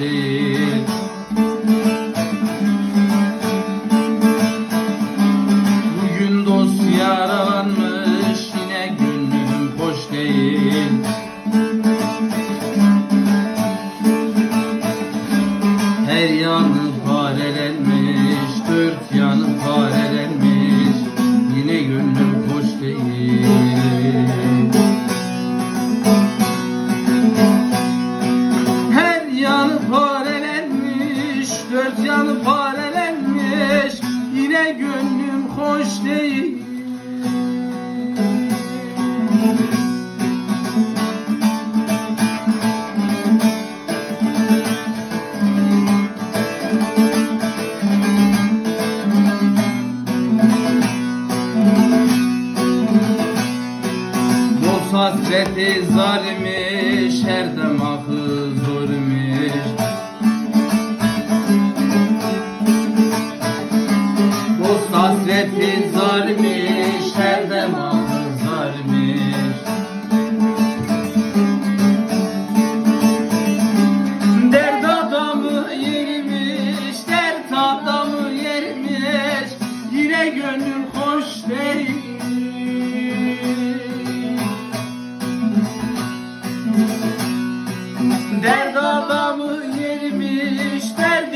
Namaste. Dört yanı parelenmiş Yine gönlüm hoş değil. Dost hasreti zarimiş Her demahı Gönlüm hoş değil. Dert adamı yermiş, dert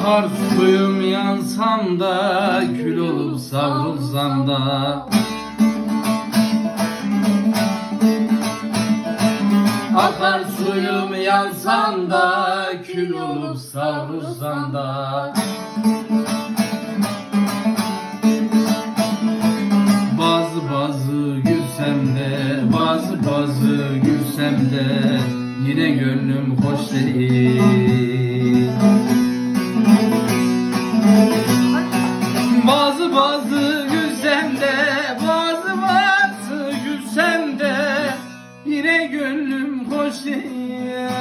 Akar suyum yansam da Kül olup savrulsam da. Akar suyum yansam da Kül olup savrulsam da. Bazı bazı gülsem de Bazı bazı gülsem de Yine gönlüm hoş değil bazı